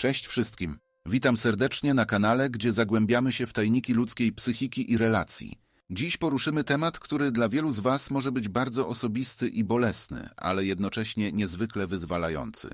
Cześć wszystkim. Witam serdecznie na kanale, gdzie zagłębiamy się w tajniki ludzkiej psychiki i relacji. Dziś poruszymy temat, który dla wielu z Was może być bardzo osobisty i bolesny, ale jednocześnie niezwykle wyzwalający.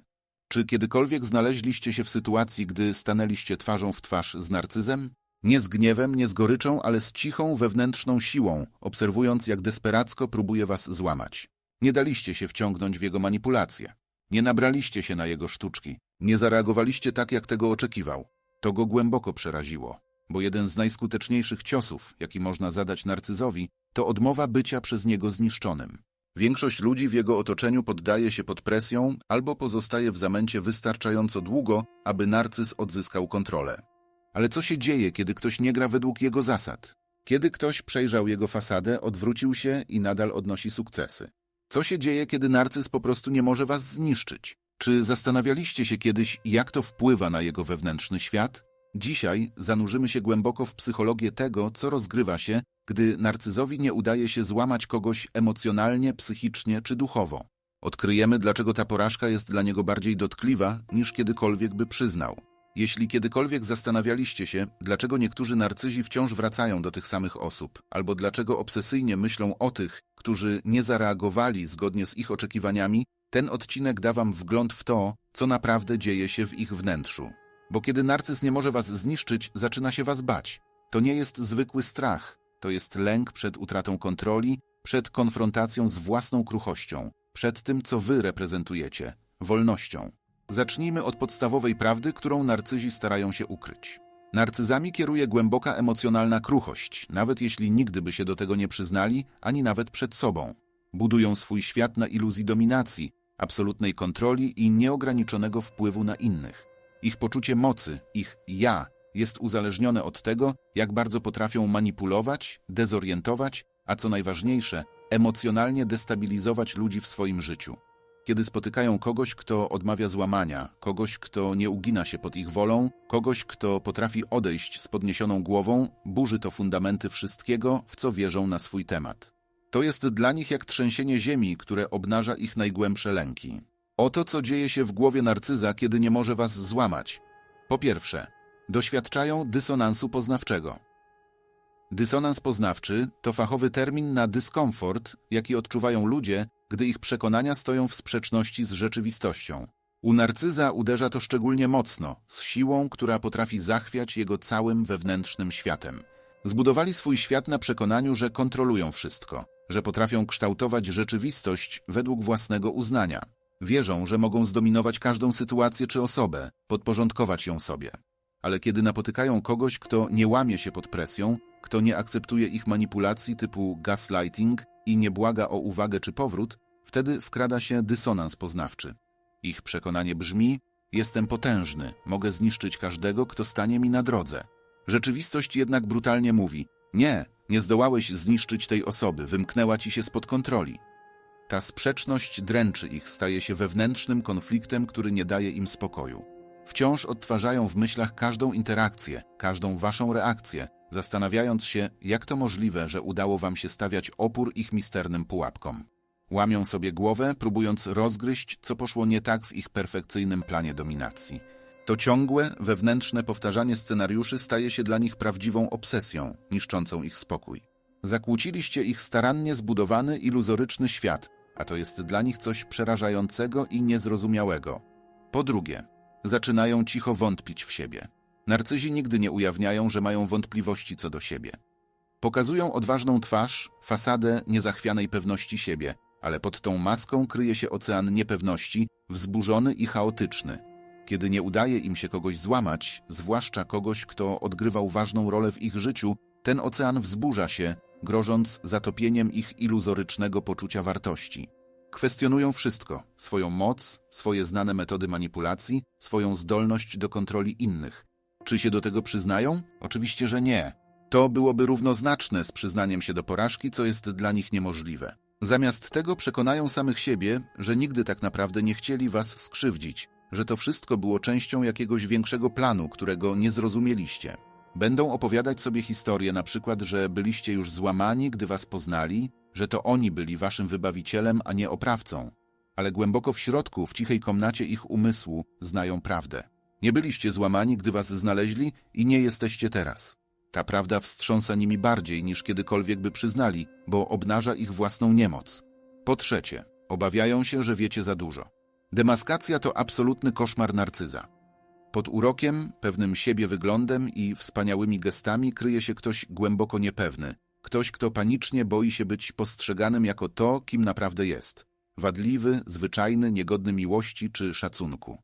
Czy kiedykolwiek znaleźliście się w sytuacji, gdy stanęliście twarzą w twarz z narcyzem? Nie z gniewem, nie z goryczą, ale z cichą, wewnętrzną siłą, obserwując, jak desperacko próbuje Was złamać. Nie daliście się wciągnąć w jego manipulacje. Nie nabraliście się na jego sztuczki. Nie zareagowaliście tak, jak tego oczekiwał. To go głęboko przeraziło, bo jeden z najskuteczniejszych ciosów, jaki można zadać narcyzowi, to odmowa bycia przez niego zniszczonym. Większość ludzi w jego otoczeniu poddaje się pod presją albo pozostaje w zamęcie wystarczająco długo, aby narcyz odzyskał kontrolę. Ale co się dzieje, kiedy ktoś nie gra według jego zasad? Kiedy ktoś przejrzał jego fasadę, odwrócił się i nadal odnosi sukcesy? Co się dzieje, kiedy narcyz po prostu nie może was zniszczyć? Czy zastanawialiście się kiedyś, jak to wpływa na jego wewnętrzny świat? Dzisiaj zanurzymy się głęboko w psychologię tego, co rozgrywa się, gdy narcyzowi nie udaje się złamać kogoś emocjonalnie, psychicznie czy duchowo. Odkryjemy, dlaczego ta porażka jest dla niego bardziej dotkliwa, niż kiedykolwiek by przyznał. Jeśli kiedykolwiek zastanawialiście się, dlaczego niektórzy narcyzi wciąż wracają do tych samych osób, albo dlaczego obsesyjnie myślą o tych, którzy nie zareagowali zgodnie z ich oczekiwaniami, ten odcinek da wam wgląd w to, co naprawdę dzieje się w ich wnętrzu. Bo kiedy narcyz nie może was zniszczyć, zaczyna się was bać. To nie jest zwykły strach, to jest lęk przed utratą kontroli, przed konfrontacją z własną kruchością, przed tym, co wy reprezentujecie wolnością. Zacznijmy od podstawowej prawdy, którą narcyzi starają się ukryć. Narcyzami kieruje głęboka emocjonalna kruchość, nawet jeśli nigdy by się do tego nie przyznali, ani nawet przed sobą. Budują swój świat na iluzji dominacji, absolutnej kontroli i nieograniczonego wpływu na innych. Ich poczucie mocy, ich ja, jest uzależnione od tego, jak bardzo potrafią manipulować, dezorientować, a co najważniejsze, emocjonalnie destabilizować ludzi w swoim życiu. Kiedy spotykają kogoś, kto odmawia złamania, kogoś, kto nie ugina się pod ich wolą, kogoś, kto potrafi odejść z podniesioną głową, burzy to fundamenty wszystkiego, w co wierzą na swój temat. To jest dla nich jak trzęsienie ziemi, które obnaża ich najgłębsze lęki. Oto co dzieje się w głowie narcyza, kiedy nie może was złamać. Po pierwsze, doświadczają dysonansu poznawczego. Dysonans poznawczy to fachowy termin na dyskomfort, jaki odczuwają ludzie, gdy ich przekonania stoją w sprzeczności z rzeczywistością. U narcyza uderza to szczególnie mocno, z siłą, która potrafi zachwiać jego całym wewnętrznym światem. Zbudowali swój świat na przekonaniu, że kontrolują wszystko, że potrafią kształtować rzeczywistość według własnego uznania. Wierzą, że mogą zdominować każdą sytuację czy osobę, podporządkować ją sobie. Ale kiedy napotykają kogoś, kto nie łamie się pod presją, kto nie akceptuje ich manipulacji typu gaslighting i nie błaga o uwagę czy powrót, wtedy wkrada się dysonans poznawczy. Ich przekonanie brzmi: Jestem potężny, mogę zniszczyć każdego, kto stanie mi na drodze. Rzeczywistość jednak brutalnie mówi: Nie, nie zdołałeś zniszczyć tej osoby, wymknęła ci się spod kontroli. Ta sprzeczność dręczy ich, staje się wewnętrznym konfliktem, który nie daje im spokoju. Wciąż odtwarzają w myślach każdą interakcję, każdą waszą reakcję, zastanawiając się, jak to możliwe, że udało wam się stawiać opór ich misternym pułapkom. Łamią sobie głowę, próbując rozgryźć, co poszło nie tak w ich perfekcyjnym planie dominacji. To ciągłe, wewnętrzne powtarzanie scenariuszy staje się dla nich prawdziwą obsesją, niszczącą ich spokój. Zakłóciliście ich starannie zbudowany, iluzoryczny świat, a to jest dla nich coś przerażającego i niezrozumiałego. Po drugie, zaczynają cicho wątpić w siebie. Narcyzi nigdy nie ujawniają, że mają wątpliwości co do siebie. Pokazują odważną twarz, fasadę niezachwianej pewności siebie, ale pod tą maską kryje się ocean niepewności, wzburzony i chaotyczny. Kiedy nie udaje im się kogoś złamać, zwłaszcza kogoś, kto odgrywał ważną rolę w ich życiu, ten ocean wzburza się, grożąc zatopieniem ich iluzorycznego poczucia wartości. Kwestionują wszystko: swoją moc, swoje znane metody manipulacji, swoją zdolność do kontroli innych. Czy się do tego przyznają? Oczywiście, że nie. To byłoby równoznaczne z przyznaniem się do porażki, co jest dla nich niemożliwe. Zamiast tego przekonają samych siebie, że nigdy tak naprawdę nie chcieli was skrzywdzić, że to wszystko było częścią jakiegoś większego planu, którego nie zrozumieliście. Będą opowiadać sobie historię, na przykład, że byliście już złamani, gdy was poznali, że to oni byli waszym wybawicielem, a nie oprawcą. Ale głęboko w środku, w cichej komnacie ich umysłu, znają prawdę. Nie byliście złamani, gdy was znaleźli i nie jesteście teraz. Ta prawda wstrząsa nimi bardziej niż kiedykolwiek by przyznali, bo obnaża ich własną niemoc. Po trzecie, obawiają się, że wiecie za dużo. Demaskacja to absolutny koszmar narcyza. Pod urokiem, pewnym siebie wyglądem i wspaniałymi gestami kryje się ktoś głęboko niepewny, ktoś, kto panicznie boi się być postrzeganym jako to, kim naprawdę jest. Wadliwy, zwyczajny, niegodny miłości czy szacunku.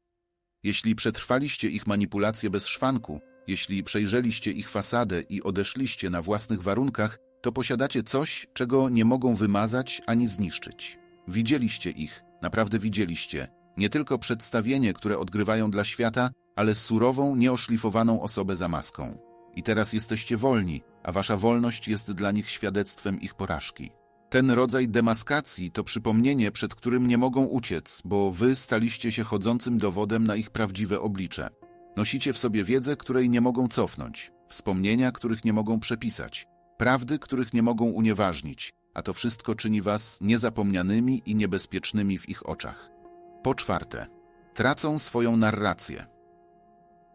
Jeśli przetrwaliście ich manipulacje bez szwanku, jeśli przejrzeliście ich fasadę i odeszliście na własnych warunkach, to posiadacie coś, czego nie mogą wymazać ani zniszczyć. Widzieliście ich, naprawdę widzieliście, nie tylko przedstawienie, które odgrywają dla świata, ale surową, nieoszlifowaną osobę za maską. I teraz jesteście wolni, a wasza wolność jest dla nich świadectwem ich porażki. Ten rodzaj demaskacji to przypomnienie, przed którym nie mogą uciec, bo wy staliście się chodzącym dowodem na ich prawdziwe oblicze. Nosicie w sobie wiedzę, której nie mogą cofnąć, wspomnienia, których nie mogą przepisać, prawdy, których nie mogą unieważnić, a to wszystko czyni was niezapomnianymi i niebezpiecznymi w ich oczach. Po czwarte, tracą swoją narrację.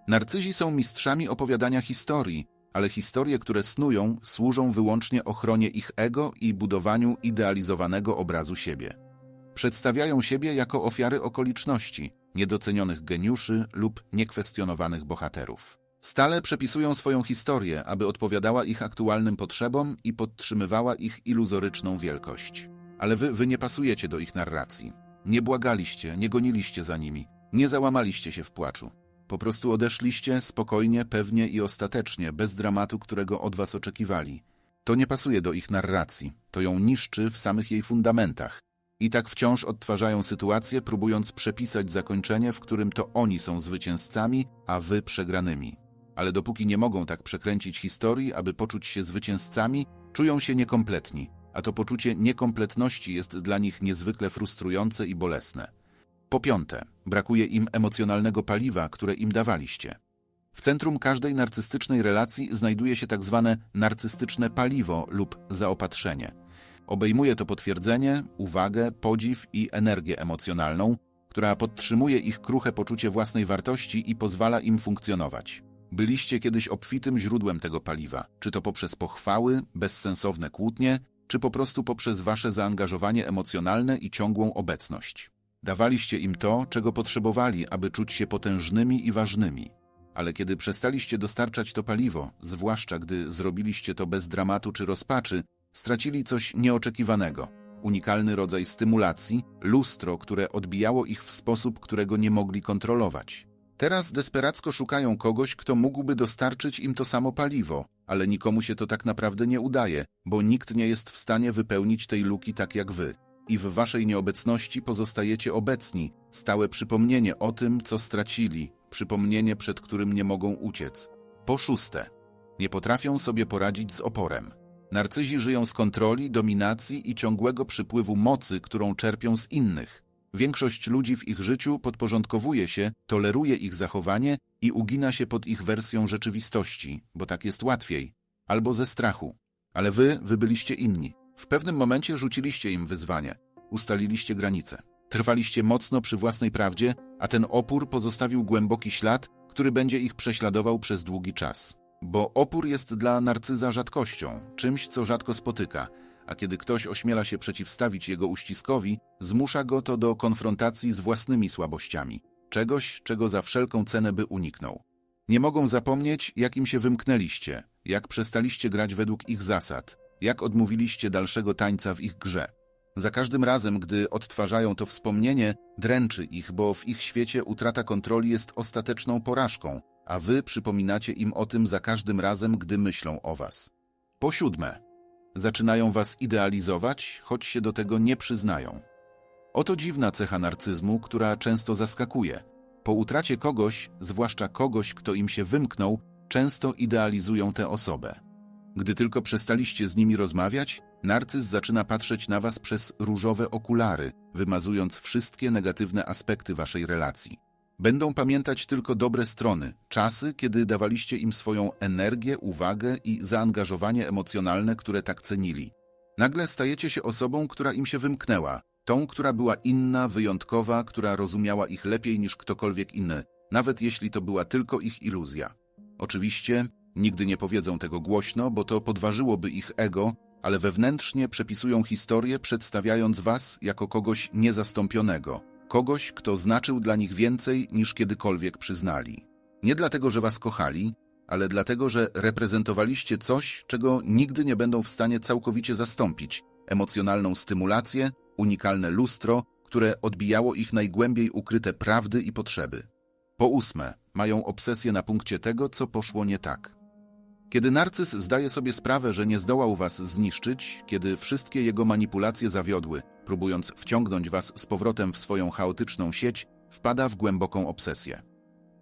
Narcyzi są mistrzami opowiadania historii, ale historie, które snują, służą wyłącznie ochronie ich ego i budowaniu idealizowanego obrazu siebie. Przedstawiają siebie jako ofiary okoliczności, niedocenionych geniuszy lub niekwestionowanych bohaterów. Stale przepisują swoją historię, aby odpowiadała ich aktualnym potrzebom i podtrzymywała ich iluzoryczną wielkość. Ale wy, wy nie pasujecie do ich narracji. Nie błagaliście, nie goniliście za nimi, nie załamaliście się w płaczu. Po prostu odeszliście spokojnie, pewnie i ostatecznie, bez dramatu, którego od was oczekiwali. To nie pasuje do ich narracji, to ją niszczy w samych jej fundamentach. I tak wciąż odtwarzają sytuację, próbując przepisać zakończenie, w którym to oni są zwycięzcami, a wy przegranymi. Ale dopóki nie mogą tak przekręcić historii, aby poczuć się zwycięzcami, czują się niekompletni, a to poczucie niekompletności jest dla nich niezwykle frustrujące i bolesne. Po piąte, brakuje im emocjonalnego paliwa, które im dawaliście. W centrum każdej narcystycznej relacji znajduje się tak zwane narcystyczne paliwo lub zaopatrzenie. Obejmuje to potwierdzenie, uwagę, podziw i energię emocjonalną, która podtrzymuje ich kruche poczucie własnej wartości i pozwala im funkcjonować. Byliście kiedyś obfitym źródłem tego paliwa, czy to poprzez pochwały, bezsensowne kłótnie, czy po prostu poprzez wasze zaangażowanie emocjonalne i ciągłą obecność. Dawaliście im to, czego potrzebowali, aby czuć się potężnymi i ważnymi. Ale kiedy przestaliście dostarczać to paliwo, zwłaszcza gdy zrobiliście to bez dramatu czy rozpaczy, stracili coś nieoczekiwanego. Unikalny rodzaj stymulacji, lustro, które odbijało ich w sposób, którego nie mogli kontrolować. Teraz desperacko szukają kogoś, kto mógłby dostarczyć im to samo paliwo, ale nikomu się to tak naprawdę nie udaje, bo nikt nie jest w stanie wypełnić tej luki tak jak wy i w waszej nieobecności pozostajecie obecni, stałe przypomnienie o tym, co stracili, przypomnienie, przed którym nie mogą uciec. Po szóste, nie potrafią sobie poradzić z oporem. Narcyzi żyją z kontroli, dominacji i ciągłego przypływu mocy, którą czerpią z innych. Większość ludzi w ich życiu podporządkowuje się, toleruje ich zachowanie i ugina się pod ich wersją rzeczywistości, bo tak jest łatwiej, albo ze strachu. Ale wy, wy byliście inni. W pewnym momencie rzuciliście im wyzwanie, ustaliliście granice. Trwaliście mocno przy własnej prawdzie, a ten opór pozostawił głęboki ślad, który będzie ich prześladował przez długi czas. Bo opór jest dla narcyza rzadkością, czymś, co rzadko spotyka, a kiedy ktoś ośmiela się przeciwstawić jego uściskowi, zmusza go to do konfrontacji z własnymi słabościami, czegoś, czego za wszelką cenę by uniknął. Nie mogą zapomnieć, jak im się wymknęliście, jak przestaliście grać według ich zasad, jak odmówiliście dalszego tańca w ich grze. Za każdym razem, gdy odtwarzają to wspomnienie, dręczy ich, bo w ich świecie utrata kontroli jest ostateczną porażką, a wy przypominacie im o tym za każdym razem, gdy myślą o was. Po siódme, zaczynają was idealizować, choć się do tego nie przyznają. Oto dziwna cecha narcyzmu, która często zaskakuje. Po utracie kogoś, zwłaszcza kogoś, kto im się wymknął, często idealizują tę osobę. Gdy tylko przestaliście z nimi rozmawiać, narcyz zaczyna patrzeć na was przez różowe okulary, wymazując wszystkie negatywne aspekty waszej relacji. Będą pamiętać tylko dobre strony, czasy, kiedy dawaliście im swoją energię, uwagę i zaangażowanie emocjonalne, które tak cenili. Nagle stajecie się osobą, która im się wymknęła, tą, która była inna, wyjątkowa, która rozumiała ich lepiej niż ktokolwiek inny. nawet jeśli to była tylko ich iluzja. Oczywiście nigdy nie powiedzą tego głośno, bo to podważyłoby ich ego, ale wewnętrznie przepisują historię, przedstawiając was jako kogoś niezastąpionego, kogoś, kto znaczył dla nich więcej niż kiedykolwiek przyznali. Nie dlatego, że was kochali, ale dlatego, że reprezentowaliście coś, czego nigdy nie będą w stanie całkowicie zastąpić emocjonalną stymulację, unikalne lustro, które odbijało ich najgłębiej ukryte prawdy i potrzeby. Po ósme, mają obsesję na punkcie tego, co poszło nie tak. Kiedy narcyz zdaje sobie sprawę, że nie zdołał was zniszczyć, kiedy wszystkie jego manipulacje zawiodły, próbując wciągnąć was z powrotem w swoją chaotyczną sieć, wpada w głęboką obsesję.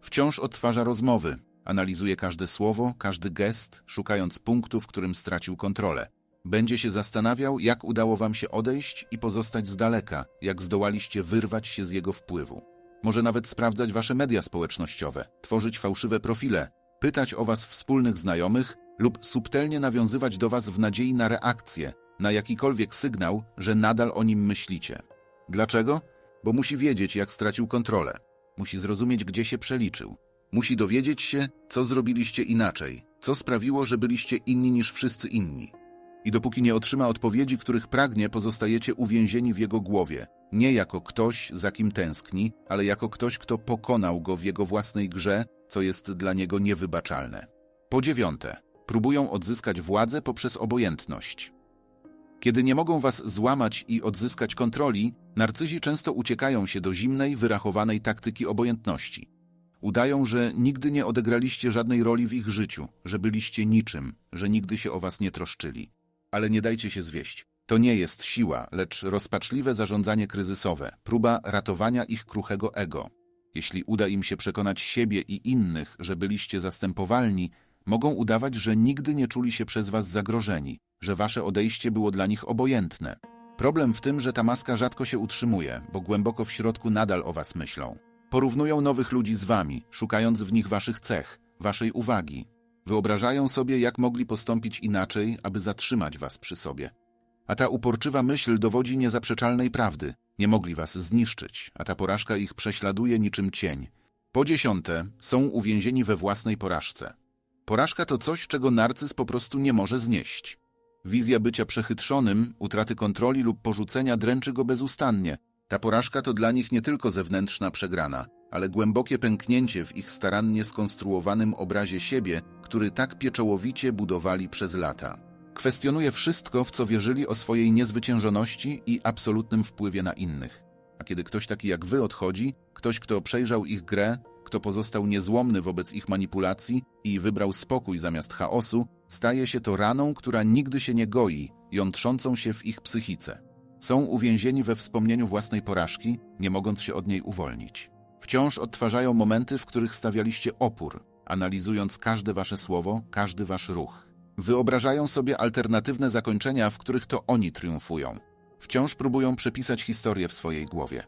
Wciąż odtwarza rozmowy, analizuje każde słowo, każdy gest, szukając punktu, w którym stracił kontrolę. Będzie się zastanawiał, jak udało wam się odejść i pozostać z daleka, jak zdołaliście wyrwać się z jego wpływu. Może nawet sprawdzać wasze media społecznościowe, tworzyć fałszywe profile, pytać o was wspólnych znajomych lub subtelnie nawiązywać do was w nadziei na reakcję, na jakikolwiek sygnał, że nadal o nim myślicie. Dlaczego? Bo musi wiedzieć, jak stracił kontrolę. Musi zrozumieć, gdzie się przeliczył. Musi dowiedzieć się, co zrobiliście inaczej, co sprawiło, że byliście inni niż wszyscy inni. I dopóki nie otrzyma odpowiedzi, których pragnie, pozostajecie uwięzieni w jego głowie, nie jako ktoś, za kim tęskni, ale jako ktoś, kto pokonał go w jego własnej grze, co jest dla niego niewybaczalne. Po dziewiąte, próbują odzyskać władzę poprzez obojętność. Kiedy nie mogą was złamać i odzyskać kontroli, narcyzi często uciekają się do zimnej, wyrachowanej taktyki obojętności. Udają, że nigdy nie odegraliście żadnej roli w ich życiu, że byliście niczym, że nigdy się o was nie troszczyli. Ale nie dajcie się zwieść. To nie jest siła, lecz rozpaczliwe zarządzanie kryzysowe, próba ratowania ich kruchego ego. Jeśli uda im się przekonać siebie i innych, że byliście zastępowalni, mogą udawać, że nigdy nie czuli się przez was zagrożeni, że wasze odejście było dla nich obojętne. Problem w tym, że ta maska rzadko się utrzymuje, bo głęboko w środku nadal o was myślą. Porównują nowych ludzi z wami, szukając w nich waszych cech, waszej uwagi. Wyobrażają sobie, jak mogli postąpić inaczej, aby zatrzymać was przy sobie. A ta uporczywa myśl dowodzi niezaprzeczalnej prawdy. Nie mogli was zniszczyć, a ta porażka ich prześladuje niczym cień. Po dziesiąte, są uwięzieni we własnej porażce. Porażka to coś, czego narcyz po prostu nie może znieść. Wizja bycia przechytrzonym, utraty kontroli lub porzucenia dręczy go bezustannie. Ta porażka to dla nich nie tylko zewnętrzna przegrana, ale głębokie pęknięcie w ich starannie skonstruowanym obrazie siebie, który tak pieczołowicie budowali przez lata. Kwestionuje wszystko, w co wierzyli o swojej niezwyciężoności i absolutnym wpływie na innych. A kiedy ktoś taki jak wy odchodzi, ktoś, kto przejrzał ich grę, kto pozostał niezłomny wobec ich manipulacji i wybrał spokój zamiast chaosu, staje się to raną, która nigdy się nie goi, jątrzącą się w ich psychice. Są uwięzieni we wspomnieniu własnej porażki, nie mogąc się od niej uwolnić. Wciąż odtwarzają momenty, w których stawialiście opór, analizując każde wasze słowo, każdy wasz ruch. Wyobrażają sobie alternatywne zakończenia, w których to oni triumfują. Wciąż próbują przepisać historię w swojej głowie.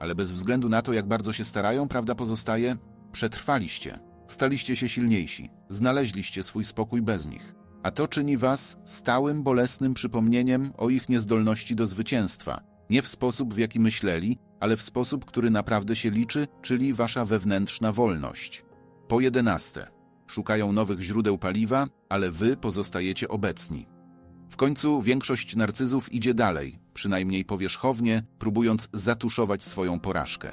Ale bez względu na to, jak bardzo się starają, prawda pozostaje, przetrwaliście. Staliście się silniejsi, znaleźliście swój spokój bez nich. A to czyni was stałym, bolesnym przypomnieniem o ich niezdolności do zwycięstwa. Nie w sposób, w jaki myśleli, ale w sposób, który naprawdę się liczy, czyli wasza wewnętrzna wolność. Po jedenaste. Szukają nowych źródeł paliwa, ale wy pozostajecie obecni. W końcu większość narcyzów idzie dalej, przynajmniej powierzchownie, próbując zatuszować swoją porażkę.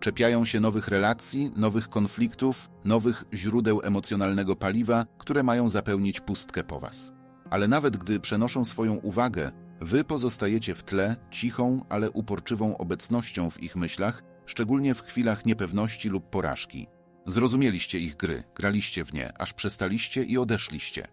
Czepiają się nowych relacji, nowych konfliktów, nowych źródeł emocjonalnego paliwa, które mają zapełnić pustkę po was. Ale nawet gdy przenoszą swoją uwagę, wy pozostajecie w tle, cichą, ale uporczywą obecnością w ich myślach, szczególnie w chwilach niepewności lub porażki. Zrozumieliście ich gry, graliście w nie, aż przestaliście i odeszliście.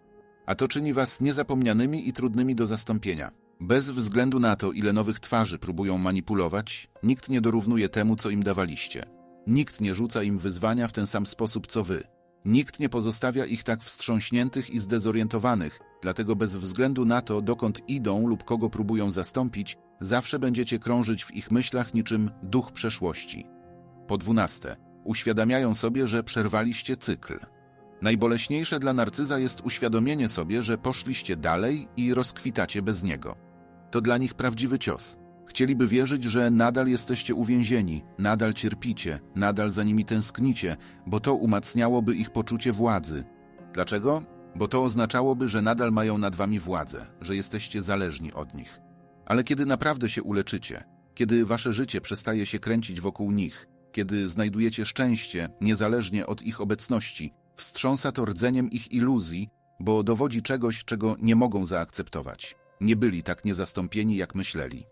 A to czyni was niezapomnianymi i trudnymi do zastąpienia. Bez względu na to, ile nowych twarzy próbują manipulować, nikt nie dorównuje temu, co im dawaliście. Nikt nie rzuca im wyzwania w ten sam sposób, co wy. Nikt nie pozostawia ich tak wstrząśniętych i zdezorientowanych, dlatego bez względu na to, dokąd idą lub kogo próbują zastąpić, zawsze będziecie krążyć w ich myślach niczym duch przeszłości. Po dwunaste, uświadamiają sobie, że przerwaliście cykl. Najboleśniejsze dla narcyza jest uświadomienie sobie, że poszliście dalej i rozkwitacie bez niego. To dla nich prawdziwy cios. Chcieliby wierzyć, że nadal jesteście uwięzieni, nadal cierpicie, nadal za nimi tęsknicie, bo to umacniałoby ich poczucie władzy. Dlaczego? Bo to oznaczałoby, że nadal mają nad wami władzę, że jesteście zależni od nich. Ale kiedy naprawdę się uleczycie, kiedy wasze życie przestaje się kręcić wokół nich, kiedy znajdujecie szczęście, niezależnie od ich obecności, wstrząsa to rdzeniem ich iluzji, bo dowodzi czegoś, czego nie mogą zaakceptować. Nie byli tak niezastąpieni, jak myśleli.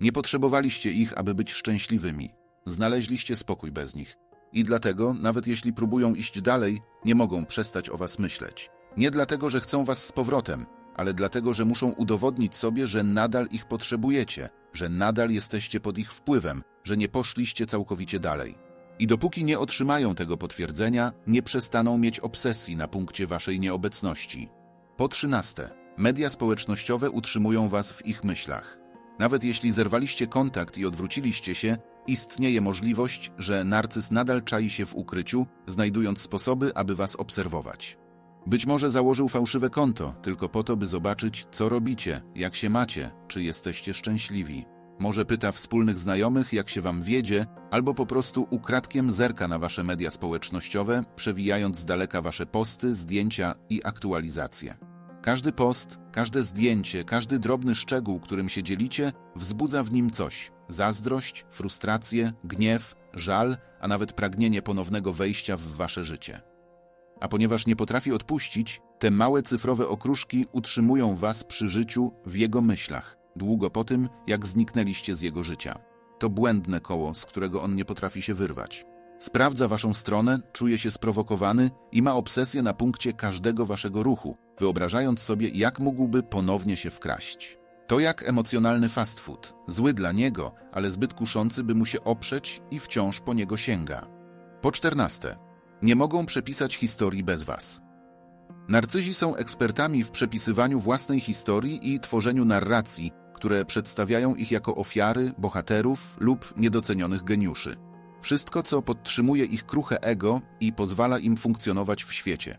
Nie potrzebowaliście ich, aby być szczęśliwymi. Znaleźliście spokój bez nich. I dlatego, nawet jeśli próbują iść dalej, nie mogą przestać o was myśleć. Nie dlatego, że chcą was z powrotem, ale dlatego, że muszą udowodnić sobie, że nadal ich potrzebujecie, że nadal jesteście pod ich wpływem, że nie poszliście całkowicie dalej. I dopóki nie otrzymają tego potwierdzenia, nie przestaną mieć obsesji na punkcie waszej nieobecności. Po trzynaste, media społecznościowe utrzymują was w ich myślach. Nawet jeśli zerwaliście kontakt i odwróciliście się, istnieje możliwość, że narcyz nadal czai się w ukryciu, znajdując sposoby, aby was obserwować. Być może założył fałszywe konto, tylko po to, by zobaczyć, co robicie, jak się macie, czy jesteście szczęśliwi. Może pyta wspólnych znajomych, jak się wam wiedzie, albo po prostu ukradkiem zerka na wasze media społecznościowe, przewijając z daleka wasze posty, zdjęcia i aktualizacje. Każdy post, każde zdjęcie, każdy drobny szczegół, którym się dzielicie, wzbudza w nim coś: zazdrość, frustrację, gniew, żal, a nawet pragnienie ponownego wejścia w wasze życie. A ponieważ nie potrafi odpuścić, te małe cyfrowe okruszki utrzymują was przy życiu w jego myślach, długo po tym, jak zniknęliście z jego życia. To błędne koło, z którego on nie potrafi się wyrwać. Sprawdza waszą stronę, czuje się sprowokowany i ma obsesję na punkcie każdego waszego ruchu, wyobrażając sobie, jak mógłby ponownie się wkraść. To jak emocjonalny fast food, zły dla niego, ale zbyt kuszący, by mu się oprzeć i wciąż po niego sięga. Po czternaste. Nie mogą przepisać historii bez was. Narcyzi są ekspertami w przepisywaniu własnej historii i tworzeniu narracji, które przedstawiają ich jako ofiary, bohaterów lub niedocenionych geniuszy. Wszystko, co podtrzymuje ich kruche ego i pozwala im funkcjonować w świecie.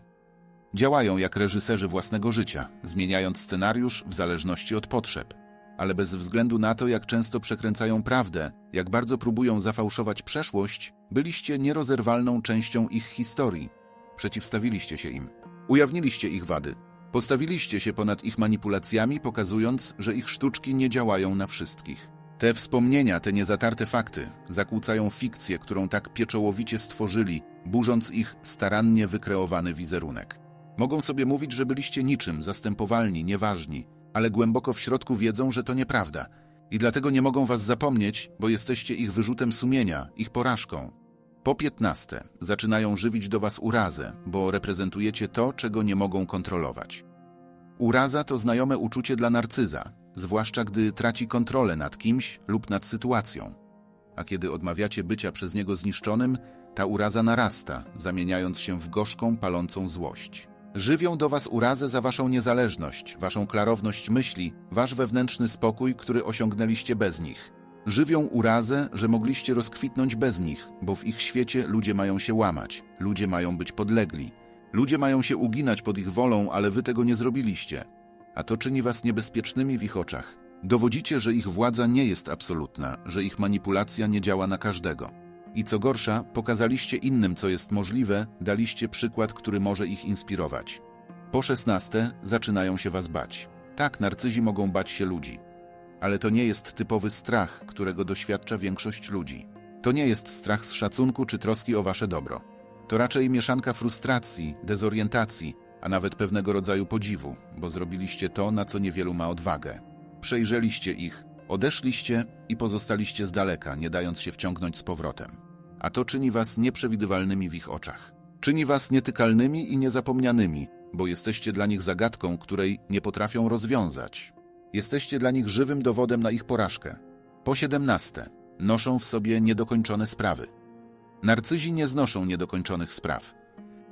Działają jak reżyserzy własnego życia, zmieniając scenariusz w zależności od potrzeb. Ale bez względu na to, jak często przekręcają prawdę, jak bardzo próbują zafałszować przeszłość, byliście nierozerwalną częścią ich historii. Przeciwstawiliście się im. Ujawniliście ich wady. Postawiliście się ponad ich manipulacjami, pokazując, że ich sztuczki nie działają na wszystkich. Te wspomnienia, te niezatarte fakty zakłócają fikcję, którą tak pieczołowicie stworzyli, burząc ich starannie wykreowany wizerunek. Mogą sobie mówić, że byliście niczym, zastępowalni, nieważni, ale głęboko w środku wiedzą, że to nieprawda. I dlatego nie mogą was zapomnieć, bo jesteście ich wyrzutem sumienia, ich porażką. Po piętnaste zaczynają żywić do was urazę, bo reprezentujecie to, czego nie mogą kontrolować. Uraza to znajome uczucie dla narcyza, zwłaszcza gdy traci kontrolę nad kimś lub nad sytuacją. A kiedy odmawiacie bycia przez niego zniszczonym, ta uraza narasta, zamieniając się w gorzką, palącą złość. Żywią do was urazę za waszą niezależność, waszą klarowność myśli, wasz wewnętrzny spokój, który osiągnęliście bez nich. Żywią urazę, że mogliście rozkwitnąć bez nich, bo w ich świecie ludzie mają się łamać, ludzie mają być podlegli. Ludzie mają się uginać pod ich wolą, ale wy tego nie zrobiliście. A to czyni was niebezpiecznymi w ich oczach. Dowodzicie, że ich władza nie jest absolutna, że ich manipulacja nie działa na każdego. I co gorsza, pokazaliście innym, co jest możliwe, daliście przykład, który może ich inspirować. Po szesnaste zaczynają się was bać. Tak, narcyzi mogą bać się ludzi. Ale to nie jest typowy strach, którego doświadcza większość ludzi. To nie jest strach z szacunku czy troski o wasze dobro. To raczej mieszanka frustracji, dezorientacji, a nawet pewnego rodzaju podziwu, bo zrobiliście to, na co niewielu ma odwagę. Przejrzeliście ich, Odeszliście i pozostaliście z daleka, nie dając się wciągnąć z powrotem. A to czyni was nieprzewidywalnymi w ich oczach. Czyni was nietykalnymi i niezapomnianymi, bo jesteście dla nich zagadką, której nie potrafią rozwiązać. Jesteście dla nich żywym dowodem na ich porażkę. Po siedemnaste, noszą w sobie niedokończone sprawy. Narcyzi nie znoszą niedokończonych spraw.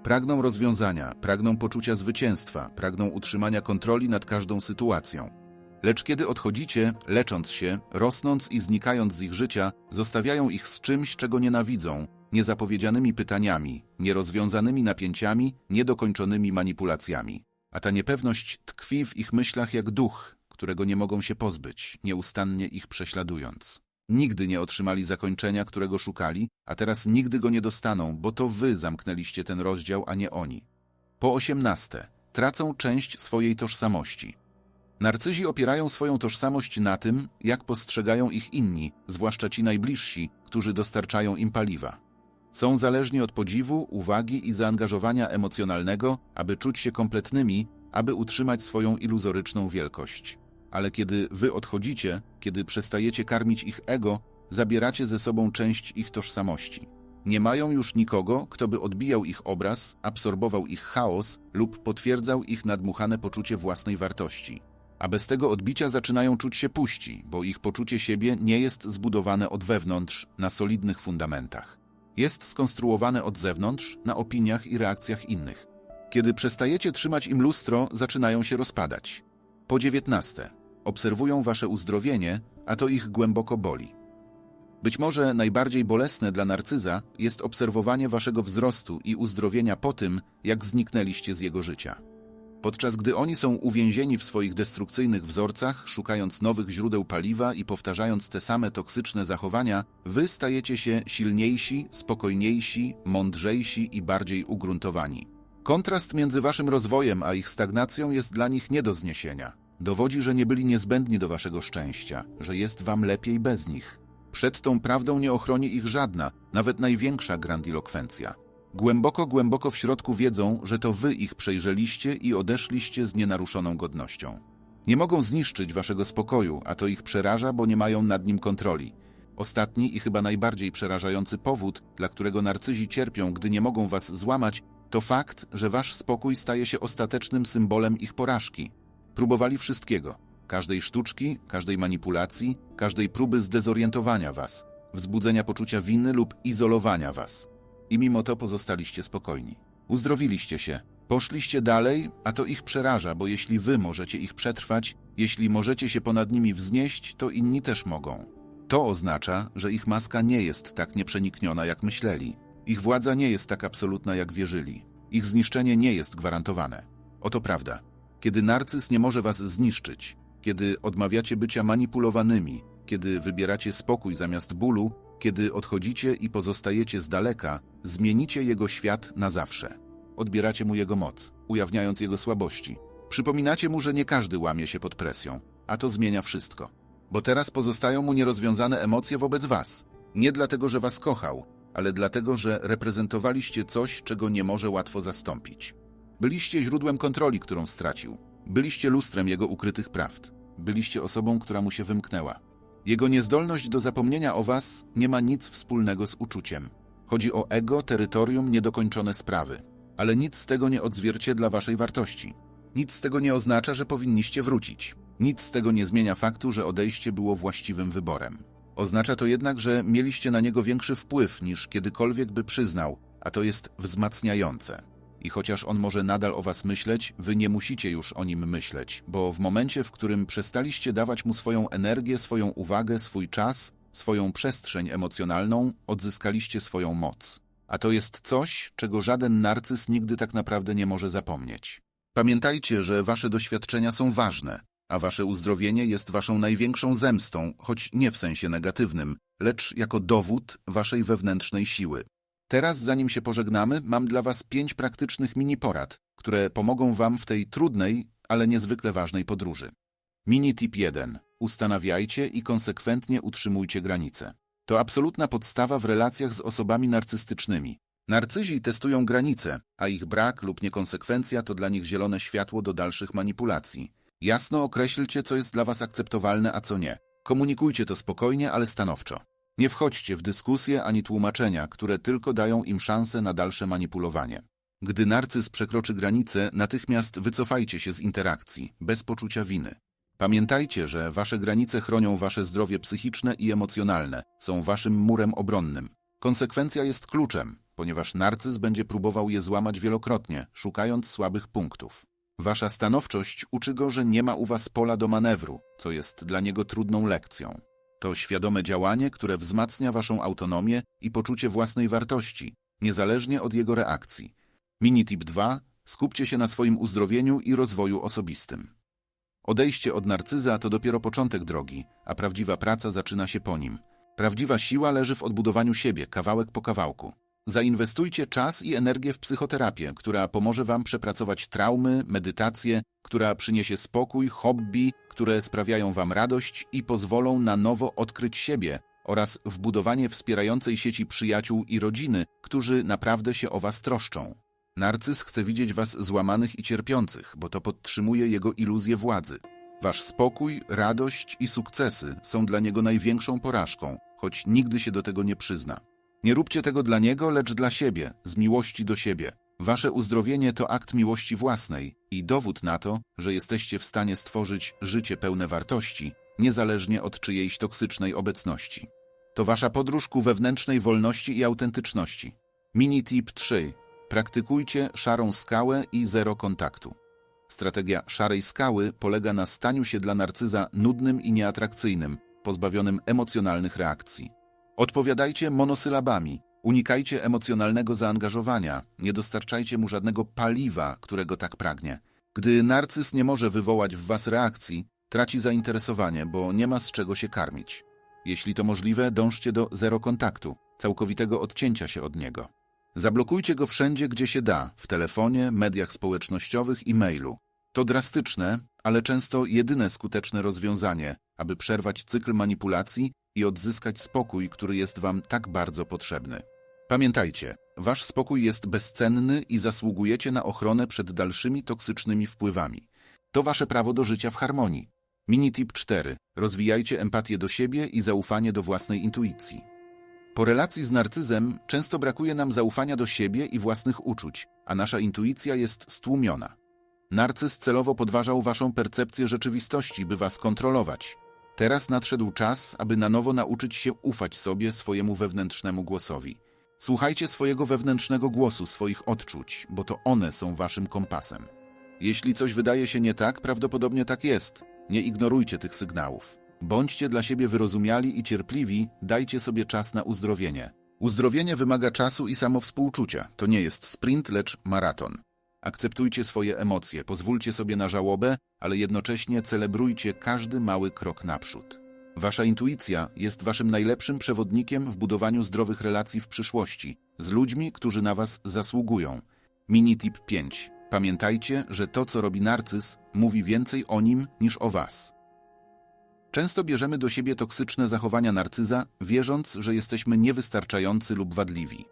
Pragną rozwiązania, pragną poczucia zwycięstwa, pragną utrzymania kontroli nad każdą sytuacją. Lecz kiedy odchodzicie, lecząc się, rosnąc i znikając z ich życia, zostawiają ich z czymś, czego nienawidzą, niezapowiedzianymi pytaniami, nierozwiązanymi napięciami, niedokończonymi manipulacjami. A ta niepewność tkwi w ich myślach jak duch, którego nie mogą się pozbyć, nieustannie ich prześladując. Nigdy nie otrzymali zakończenia, którego szukali, a teraz nigdy go nie dostaną, bo to wy zamknęliście ten rozdział, a nie oni. Po osiemnaste, tracą część swojej tożsamości. Narcyzi opierają swoją tożsamość na tym, jak postrzegają ich inni, zwłaszcza ci najbliżsi, którzy dostarczają im paliwa. Są zależni od podziwu, uwagi i zaangażowania emocjonalnego, aby czuć się kompletnymi, aby utrzymać swoją iluzoryczną wielkość. Ale kiedy wy odchodzicie, kiedy przestajecie karmić ich ego, zabieracie ze sobą część ich tożsamości. Nie mają już nikogo, kto by odbijał ich obraz, absorbował ich chaos lub potwierdzał ich nadmuchane poczucie własnej wartości. A bez tego odbicia zaczynają czuć się puści, bo ich poczucie siebie nie jest zbudowane od wewnątrz na solidnych fundamentach. Jest skonstruowane od zewnątrz na opiniach i reakcjach innych. Kiedy przestajecie trzymać im lustro, zaczynają się rozpadać. Po dziewiętnaste. Obserwują wasze uzdrowienie, a to ich głęboko boli. Być może najbardziej bolesne dla narcyza jest obserwowanie waszego wzrostu i uzdrowienia po tym, jak zniknęliście z jego życia. Podczas gdy oni są uwięzieni w swoich destrukcyjnych wzorcach, szukając nowych źródeł paliwa i powtarzając te same toksyczne zachowania, wy stajecie się silniejsi, spokojniejsi, mądrzejsi i bardziej ugruntowani. Kontrast między waszym rozwojem a ich stagnacją jest dla nich nie do zniesienia. Dowodzi, że nie byli niezbędni do waszego szczęścia, że jest wam lepiej bez nich. Przed tą prawdą nie ochroni ich żadna, nawet największa grandilokwencja. Głęboko, głęboko w środku wiedzą, że to wy ich przejrzeliście i odeszliście z nienaruszoną godnością. Nie mogą zniszczyć waszego spokoju, a to ich przeraża, bo nie mają nad nim kontroli. Ostatni i chyba najbardziej przerażający powód, dla którego narcyzi cierpią, gdy nie mogą was złamać, to fakt, że wasz spokój staje się ostatecznym symbolem ich porażki. Próbowali wszystkiego każdej sztuczki, każdej manipulacji, każdej próby zdezorientowania was, wzbudzenia poczucia winy lub izolowania was. I mimo to pozostaliście spokojni. Uzdrowiliście się, poszliście dalej, a to ich przeraża, bo jeśli wy możecie ich przetrwać, jeśli możecie się ponad nimi wznieść, to inni też mogą. To oznacza, że ich maska nie jest tak nieprzenikniona, jak myśleli. Ich władza nie jest tak absolutna, jak wierzyli. Ich zniszczenie nie jest gwarantowane. Oto prawda. Kiedy narcyz nie może was zniszczyć, kiedy odmawiacie bycia manipulowanymi, kiedy wybieracie spokój zamiast bólu, kiedy odchodzicie i pozostajecie z daleka, zmienicie jego świat na zawsze. Odbieracie mu jego moc, ujawniając jego słabości. Przypominacie mu, że nie każdy łamie się pod presją, a to zmienia wszystko. Bo teraz pozostają mu nierozwiązane emocje wobec was. Nie dlatego, że was kochał, ale dlatego, że reprezentowaliście coś, czego nie może łatwo zastąpić. Byliście źródłem kontroli, którą stracił. Byliście lustrem jego ukrytych prawd. Byliście osobą, która mu się wymknęła. Jego niezdolność do zapomnienia o was nie ma nic wspólnego z uczuciem. Chodzi o ego, terytorium, niedokończone sprawy. Ale nic z tego nie odzwierciedla waszej wartości. Nic z tego nie oznacza, że powinniście wrócić. Nic z tego nie zmienia faktu, że odejście było właściwym wyborem. Oznacza to jednak, że mieliście na niego większy wpływ niż kiedykolwiek by przyznał, a to jest wzmacniające. I chociaż on może nadal o was myśleć, wy nie musicie już o nim myśleć, bo w momencie, w którym przestaliście dawać mu swoją energię, swoją uwagę, swój czas, swoją przestrzeń emocjonalną, odzyskaliście swoją moc. A to jest coś, czego żaden narcyz nigdy tak naprawdę nie może zapomnieć. Pamiętajcie, że wasze doświadczenia są ważne, a wasze uzdrowienie jest waszą największą zemstą, choć nie w sensie negatywnym, lecz jako dowód waszej wewnętrznej siły. Teraz, zanim się pożegnamy, mam dla Was pięć praktycznych mini porad, które pomogą Wam w tej trudnej, ale niezwykle ważnej podróży. Mini tip 1. Ustanawiajcie i konsekwentnie utrzymujcie granice. To absolutna podstawa w relacjach z osobami narcystycznymi. Narcyzi testują granice, a ich brak lub niekonsekwencja to dla nich zielone światło do dalszych manipulacji. Jasno określcie, co jest dla Was akceptowalne, a co nie. Komunikujcie to spokojnie, ale stanowczo. Nie wchodźcie w dyskusje ani tłumaczenia, które tylko dają im szansę na dalsze manipulowanie. Gdy narcyz przekroczy granicę, natychmiast wycofajcie się z interakcji, bez poczucia winy. Pamiętajcie, że wasze granice chronią wasze zdrowie psychiczne i emocjonalne, są waszym murem obronnym. Konsekwencja jest kluczem, ponieważ narcyz będzie próbował je złamać wielokrotnie, szukając słabych punktów. Wasza stanowczość uczy go, że nie ma u was pola do manewru, co jest dla niego trudną lekcją. To świadome działanie, które wzmacnia waszą autonomię i poczucie własnej wartości, niezależnie od jego reakcji. Mini tip 2. Skupcie się na swoim uzdrowieniu i rozwoju osobistym. Odejście od narcyza to dopiero początek drogi, a prawdziwa praca zaczyna się po nim. Prawdziwa siła leży w odbudowaniu siebie, kawałek po kawałku. Zainwestujcie czas i energię w psychoterapię, która pomoże Wam przepracować traumy, medytację, która przyniesie spokój, hobby, które sprawiają Wam radość i pozwolą na nowo odkryć siebie oraz w budowanie wspierającej sieci przyjaciół i rodziny, którzy naprawdę się o Was troszczą. Narcyz chce widzieć Was złamanych i cierpiących, bo to podtrzymuje jego iluzję władzy. Wasz spokój, radość i sukcesy są dla niego największą porażką, choć nigdy się do tego nie przyzna. Nie róbcie tego dla niego, lecz dla siebie, z miłości do siebie. Wasze uzdrowienie to akt miłości własnej i dowód na to, że jesteście w stanie stworzyć życie pełne wartości, niezależnie od czyjejś toksycznej obecności. To wasza podróż ku wewnętrznej wolności i autentyczności. Mini tip 3. Praktykujcie szarą skałę i zero kontaktu. Strategia szarej skały polega na staniu się dla narcyza nudnym i nieatrakcyjnym, pozbawionym emocjonalnych reakcji. Odpowiadajcie monosylabami, unikajcie emocjonalnego zaangażowania, nie dostarczajcie mu żadnego paliwa, którego tak pragnie. Gdy narcyz nie może wywołać w was reakcji, traci zainteresowanie, bo nie ma z czego się karmić. Jeśli to możliwe, dążcie do zero kontaktu, całkowitego odcięcia się od niego. Zablokujcie go wszędzie, gdzie się da, w telefonie, mediach społecznościowych i mailu. To drastyczne, ale często jedyne skuteczne rozwiązanie, aby przerwać cykl manipulacji i odzyskać spokój, który jest Wam tak bardzo potrzebny. Pamiętajcie, Wasz spokój jest bezcenny i zasługujecie na ochronę przed dalszymi toksycznymi wpływami. To Wasze prawo do życia w harmonii. Mini tip 4. Rozwijajcie empatię do siebie i zaufanie do własnej intuicji. Po relacji z narcyzem często brakuje nam zaufania do siebie i własnych uczuć, a nasza intuicja jest stłumiona. Narcyz celowo podważał waszą percepcję rzeczywistości, by was kontrolować. Teraz nadszedł czas, aby na nowo nauczyć się ufać sobie, swojemu wewnętrznemu głosowi. Słuchajcie swojego wewnętrznego głosu, swoich odczuć, bo to one są waszym kompasem. Jeśli coś wydaje się nie tak, prawdopodobnie tak jest. Nie ignorujcie tych sygnałów. Bądźcie dla siebie wyrozumiali i cierpliwi, dajcie sobie czas na uzdrowienie. Uzdrowienie wymaga czasu i samowspółczucia. To nie jest sprint, lecz maraton. Akceptujcie swoje emocje, pozwólcie sobie na żałobę, ale jednocześnie celebrujcie każdy mały krok naprzód. Wasza intuicja jest waszym najlepszym przewodnikiem w budowaniu zdrowych relacji w przyszłości z ludźmi, którzy na was zasługują. Mini tip 5. Pamiętajcie, że to, co robi narcyz, mówi więcej o nim niż o was. Często bierzemy do siebie toksyczne zachowania narcyza, wierząc, że jesteśmy niewystarczający lub wadliwi.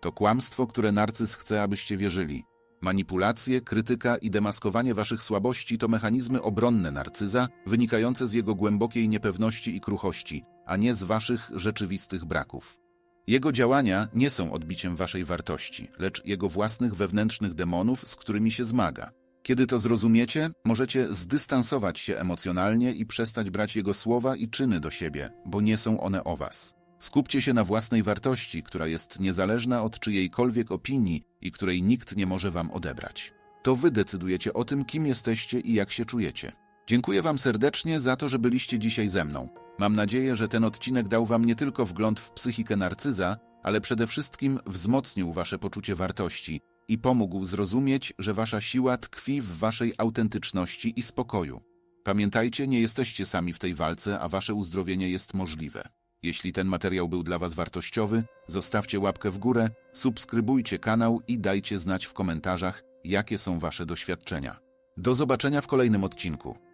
To kłamstwo, które narcyz chce, abyście wierzyli. Manipulacje, krytyka i demaskowanie waszych słabości to mechanizmy obronne narcyza, wynikające z jego głębokiej niepewności i kruchości, a nie z waszych rzeczywistych braków. Jego działania nie są odbiciem waszej wartości, lecz jego własnych wewnętrznych demonów, z którymi się zmaga. Kiedy to zrozumiecie, możecie zdystansować się emocjonalnie i przestać brać jego słowa i czyny do siebie, bo nie są one o was. Skupcie się na własnej wartości, która jest niezależna od czyjejkolwiek opinii i której nikt nie może wam odebrać. To wy decydujecie o tym, kim jesteście i jak się czujecie. Dziękuję wam serdecznie za to, że byliście dzisiaj ze mną. Mam nadzieję, że ten odcinek dał wam nie tylko wgląd w psychikę narcyza, ale przede wszystkim wzmocnił wasze poczucie wartości i pomógł zrozumieć, że wasza siła tkwi w waszej autentyczności i spokoju. Pamiętajcie, nie jesteście sami w tej walce, a wasze uzdrowienie jest możliwe. Jeśli ten materiał był dla Was wartościowy, zostawcie łapkę w górę, subskrybujcie kanał i dajcie znać w komentarzach, jakie są Wasze doświadczenia. Do zobaczenia w kolejnym odcinku.